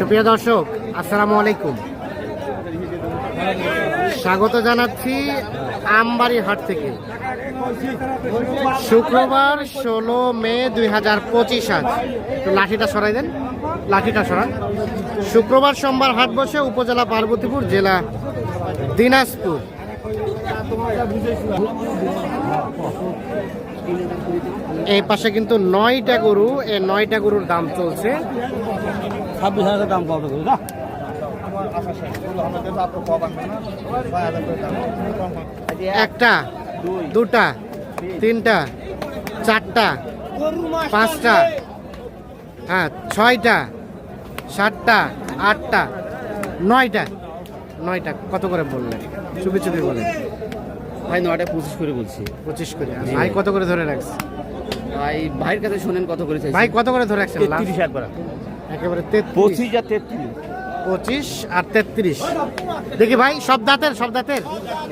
সুপ্রিয় দর্শক, আসসালামু আলাইকুম। স্বাগত জানাচ্ছি আমবাড়ি হাট থেকে। শুক্রবার ষোলো মে দুই হাজার পঁচিশ আজ। লাঠিটা সরাই দেন, লাঠিটা সরান। শুক্রবার সোমবার হাট বসে উপজেলা পার্বতীপুর জেলা দিনাজপুর। এই পাশে কিন্তু নয়টা গরু, এই নয়টা গরুর দাম চলছে। ছাব্বিশ হাজার দাম কত করে না একটা দুটা তিনটা চারটা পাঁচটা হ্যাঁ ছয়টা সাতটা আটটা নয়টা নয়টা কত করে বললেন চুপি চুপি বলেন। ভাই নয়টা পঁচিশ করে বলছি। পঁচিশ করে। আর ভাই কত করে ধরে রাখছে? ভাই ভাইয়ের কাছে শোনেন কত করে ভাই কত করে ধরে রাখছেন? তেত্রিশ একবার একেবারে পঁচিশ আর তেত্রিশ। পঁচিশ আর তেত্রিশ। দেখি ভাই সব দাঁতের সব দাঁতের?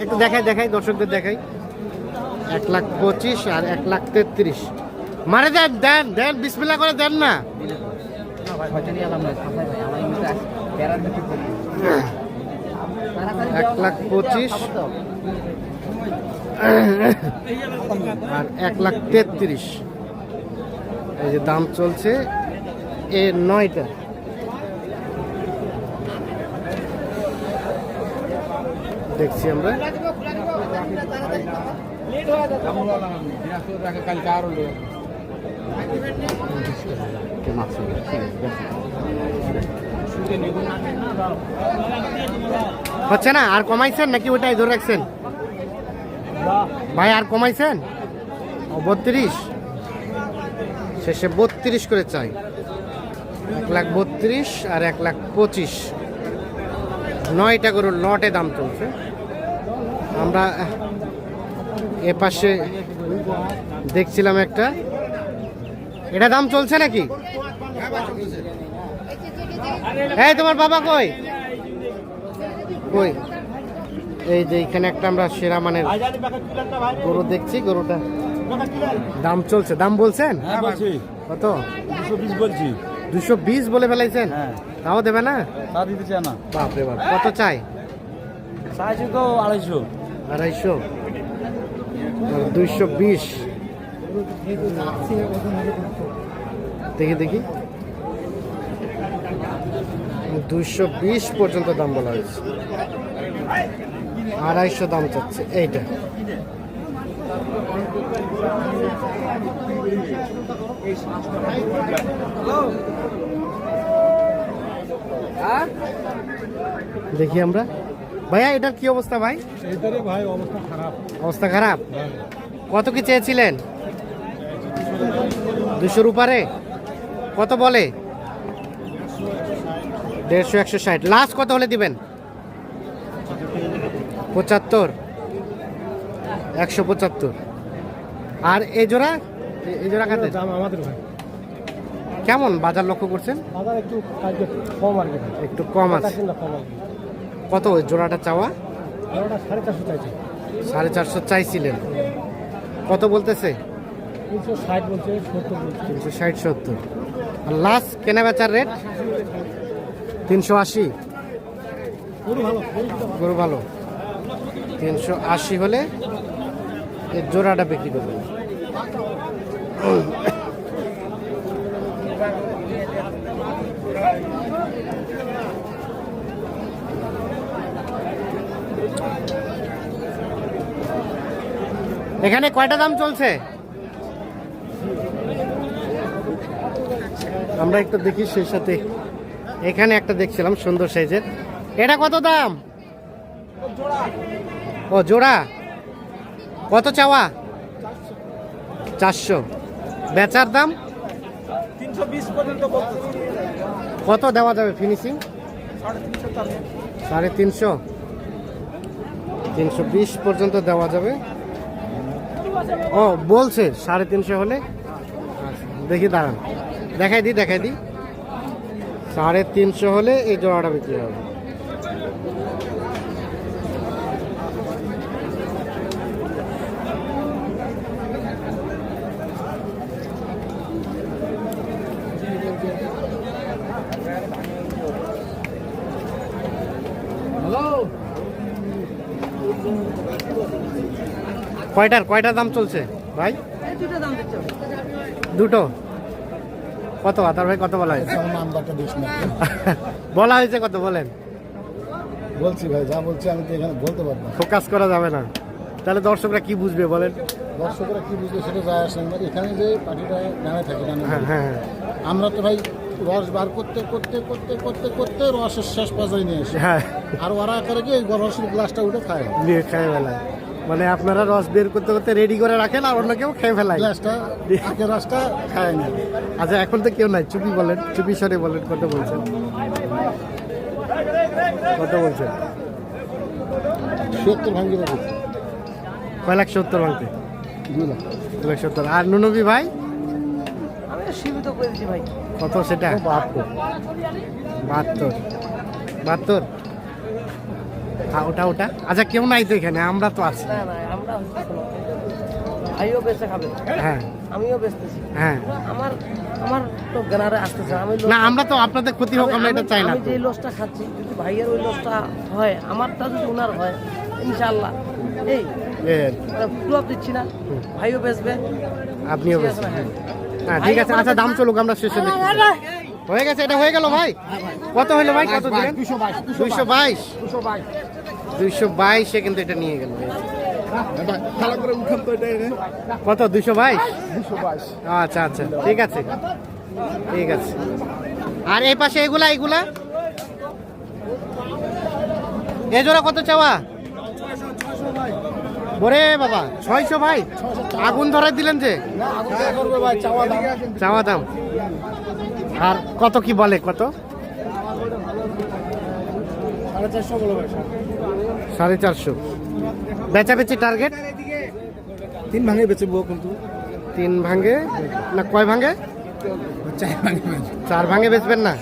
একটু দেখাই দেখাই দর্শকদের দেখাই। এক লাখ পঁচিশ আর এক লাখ তেত্রিশ। মারে দেন দেন দেন বিসমিল্লা করে দেন না। এক লাখ পঁচিশ আর এক লাখ তেত্রিশ। এই যে দাম চলছে এ নয়টা। দেখছি আমরা। হচ্ছে না? আর কমাইছেন নাকি ওটাই ধরে রাখছেন? ভাই, আর কমাইছেন? বত্রিশ। শেষে বত্রিশ করে চাই। এক লাখ বত্রিশ আর এক লাখ পঁচিশ। নয়টা গরুর লটে দাম চলছে। আমরা এ পাশে দেখছিলাম একটা। এটা দাম চলছে নাকি? এই তোমার বাবা কই? কই? এই যে এখানে একটা আমরা সেরা মানের গরু দেখছি গরুটা দাম চলছে। দাম বলছেন? হ্যাঁ কত? দুশো বিশ বলছি। দুশো বিশ বলে ফেলাইছেন? হ্যাঁ। তাও দেবে না? তা দিতে চায় না। বাপরে বাপ কত চাই? চাইছি তো আড়াইশো। আড়াইশো? দুইশো বিশ। দেখি দেখি। দুইশো বিশ পর্যন্ত দাম বলা হয়েছে। আড়াইশো দাম চাচ্ছে এইটা। দেখি আমরা। ভাইয়া এটার কি অবস্থা ভাই? এটারে ভাই অবস্থা খারাপ। অবস্থা খারাপ? কত কি চেয়েছিলেন? দুশোর উপরে? কত বলে? দেড়শো একশো ষাট। লাস্ট কত হলে দিবেন? পঁচাত্তর। একশো পঁচাত্তর। আর এই জোড়া? এ- এই জোড়া কাতে দাম আমাদের ভাই। কেমন বাজার লক্ষ্য করছেন? বাজার একটু কম আর কি। একটু কম আছে। কত ওই জোড়াটা চাওয়া? সাড়ে চারশো চাইছে। সাড়ে চারশো চাইছিলেন। কত বলতেছে? তিনশো ষাট সত্তর আর লাস্ট কেনা বেচার রেট তিনশো আশি। গরু ভালো। তিনশো আশি হলে এর জোড়াটা বিক্রি করবে এখানে কয়টা দাম চলছে? আমরা একটু দেখি সেই সাথে। এখানে একটা দেখছিলাম সুন্দর সাইজের। এটা কত দাম? ও, জোড়া। কত চাওয়া? চারশো। বেচার দাম? কত দেওয়া যাবে ফিনিশিং সাড়ে তিনশো। তিনশো বিশ পর্যন্ত দেওয়া যাবে। ও বলছে সাড়ে তিনশো হলে? দেখি দাঁড়ান। দেখাই দিই দেখাই দিই। সাড়ে তিনশো হলে এই জোড়াটা বিক্রি হবে। কয়টার কয়টা দাম চলছে? ভাই? দুটো কত আতার ভাই কত বলা হয়েছে? বলা হয়েছে কত বলেন। বলছি ভাই যা বলছি আমি তো এখানে বলতে পারব না। ফোকাস করা যাবে না। তাহলে দর্শকরা কি বুঝবে বলেন? দর্শকরা কি বুঝবে সেটা যায় আসে না। এখানে যে পার্টিটা গানে থাকে গানে হ্যাঁ হ্যাঁ হ্যাঁ। আমরা তো ভাই রস বার করতে করতে করতে করতে করতে রসের শেষ পর্যায়ে নিয়ে আসি হ্যাঁ। আর ওরা করে কি এই রসের গ্লাসটা উঠে খায়। নিয়ে খায় ফেলায় মানে আপনারা রস বের করতে করতে রেডি করে রাখেন আর অন্য কেউ খেয়ে ফেলায়। রসটা খায় না আচ্ছা এখন তো কেউ নাই। চুপি বলেন চুপি সরে বলেন কত বলছেন? কত বলছেন? সত্তর ভাঙ্গি কয় লাখ সত্তর ভাঙতে? দুই লাখ। দু লাখ সত্তর। আর নুনবি ভাই? কত সেটা? বাহাত্তর। বাহাত্তর। বাহাত্তর? হ্যাঁ ওটা ওটা। আচ্ছা কেউ নাই তো এখানে আমরা তো আছি। না না আমরা ভাইও বেঁচে খাবে। হ্যাঁ। আমিও বেচতেছি। হ্যাঁ। আমার আমার তো গেনারে আসতেছে আমি না আমরা তো আপনাদের ক্ষতি হোক আমরা এটা চাই না আমি যে লসটা খাচ্ছি যদি ভাইয়ের ওই লসটা হয় আমারটা যদি ওনার হয় এই এ, দিচ্ছি না। ভাইও বেচবে। আপনিও ঠিক বেশি আছে না? হ্যাঁ। হ্যাঁ ঠিক আছে আচ্ছা দাম চলুক আমরা শেষে দেখি হয়ে গেছে এটা হয়ে গেল ভাই? কত হইল ভাই? কত দিলেন? দুইশো বাইশ। দুইশো বাইশে কিন্তু এটা নিয়ে গেল কত? দুইশো বাইশ? আচ্ছা আচ্ছা ঠিক আছে। ঠিক আছে। আর এই পাশে এগুলা এগুলা এ জোড়া কত চাওয়া? ওরে বাবা ছয়শো ভাই? আগুন ধরাই দিলেন যে? চাওয়া দাম। আর কত কি বলে কত? সাড়ে চারশো। বেচাবেচি টার্গেট তিন ভাঙে বেচবো কিন্তু। তিন ভাঙে? না কয় ভাঙে? চার ভাঙে চার ভাঙে বেচবেন না?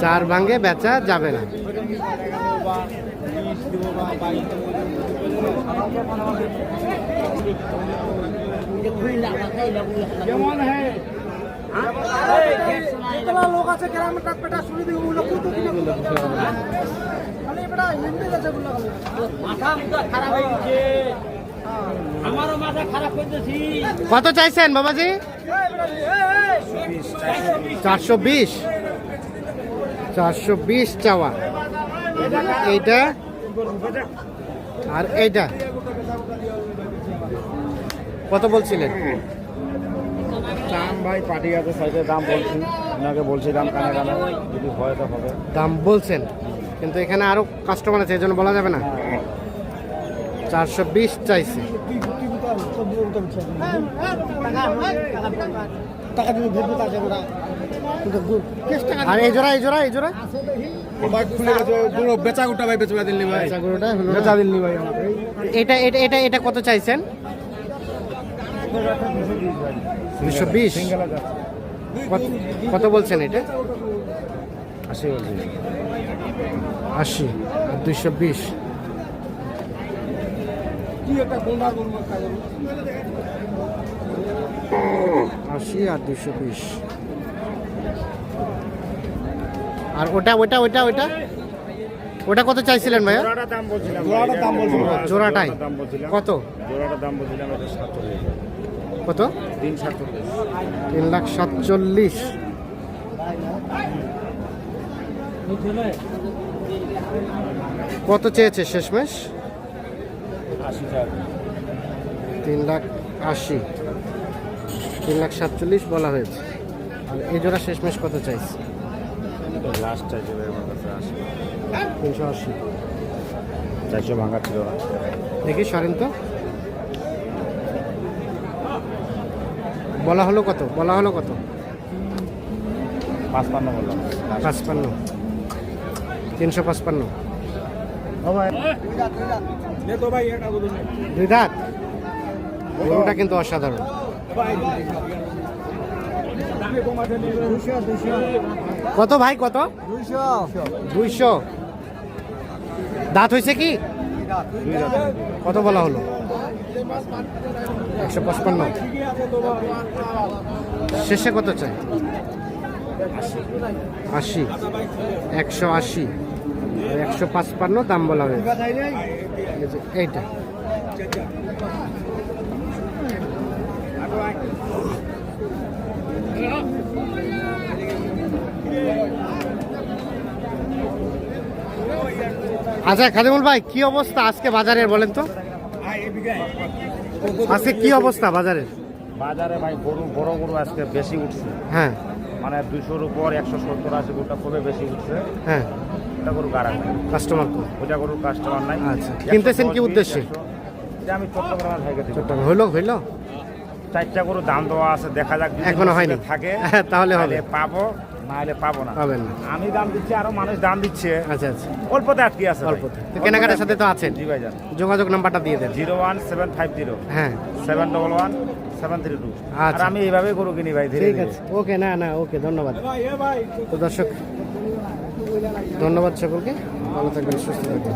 চার ভাঙে বেচা যাবে না। কেমন হ্যাঁ লোক আছে গ্রামের ডাক পেটা শুনে দিবি ওগুলো কত কিলো খালি এটা হিন্দি আছে ওগুলো মাথা মুথা খারাপ হয়ে গেছে আমারও মাথা খারাপ করতেছি কত চাইছেন বাবাজি? চারশো বিশ। চারশো বিশ চাওয়া। এইটা আর এইটা। কত বলছিলেন? দাম ভাই পার্টি আছে সাইডে দাম বলছি। ওনাকে বলছি দাম কানে কানে যদি হয় তো হবে। দাম বলছেন? কিন্তু এখানে আরও কাস্টমার আছে এই জন্য বলা যাবে না? চারশো বিশ চাইছে। আর এই জোড়া এই জোড়া এই জোড়া? বেচা গোটা ভাই বেচা দিল্লি ভাই বেচা দিল্লি এটা এটা এটা কত চাইছেন? দুশো বিশ। কত কত বলছেন এটা? আসি বলছি আশি আর দুইশো বিশ। কি একটা গোলমাল গোলমাল কাজ আশি আর দুইশো বিশ। আর ওটা ওটা ওটা ওটা? ওটা কত চাইছিলেন ভাইয়া? জোড়াটার দাম বলছিলাম জোড়াটার দাম বলছিলাম। জোড়াটাই। কত? জোড়াটার দাম বলছিলাম কত? তিন লাখ সাতচল্লিশ। কত চেয়েছে শেষমেশ? তিন লাখ আশি। তিন লাখ সাতচল্লিশ বলা হয়েছে। আর এই জোড়া শেষমেশ কত চাইছে? লাস্ট চাইছে ভাই আমার কাছে আশি। তিনশো আশি। চারশো ভাঙা ছিল। দেখি সরেন তো। বলা হলো কত? বলা হলো কত? পাঁচপান্ন বললাম। পাঁচপান্ন। তিনশো পাঁচপান্ন। তো ভাই এটা বলুন। দুই দাঁত? গরুটা কিন্তু অসাধারণ। কত ভাই কত? দুইশো। দাঁত হয়েছে কি? কত বলা হলো? একশো পঁচপান্ন। শেষে কত চাই? আশি। একশো আশি। একশো পাঁচপান্ন দাম বলা হয়েছে। এইটা। আচ্ছা খাদিমুল ভাই, কি অবস্থা আজকে বাজারের বলেন তো? আজকে কি অবস্থা বাজারের? বাজারে ভাই গরু বড় গরু আজকে বেশি উঠছে। হ্যাঁ। মানে দুশোর উপর একশো সত্তর আশি গরুটা খুবই বেশি উঠছে। হ্যাঁ। ওটা গরু গাড়া কাস্টমার ওটা গরুর কাস্টমার নাই। আচ্ছা। কিনতেছেন কি 110, উদ্দেশ্যে? এটা আমি চট্টগ্রামের ভাইকে দিব ছোট্ট হইল হইল? চারটা গরু দাম দেওয়া আছে দেখা যাক এখনও হয়নি। থাকে হ্যাঁ, তাহলে হবে। পাবো। না হলে পাবো না। পাবেন না। আমি দাম দিচ্ছি আরও মানুষ দাম দিচ্ছে। আচ্ছা আচ্ছা। অল্পতে আটকে আছে। অল্পতে। তো কেনাকাটার সাথে তো আছেন। জি ভাই যান যোগাযোগ নাম্বারটা দিয়ে দেন। Zero one seven five zero. হ্যাঁ। Seven double one seven three two. আর আচ্ছা। আমি এইভাবে গরু কিনি ভাই ঠিক আছে। ওকে না না ওকে ধন্যবাদ। তো দর্শক ধন্যবাদ সকলকে। ভালো থাকবেন সুস্থ থাকবেন।